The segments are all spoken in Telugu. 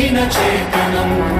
నవీన చేతనం.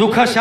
你可想？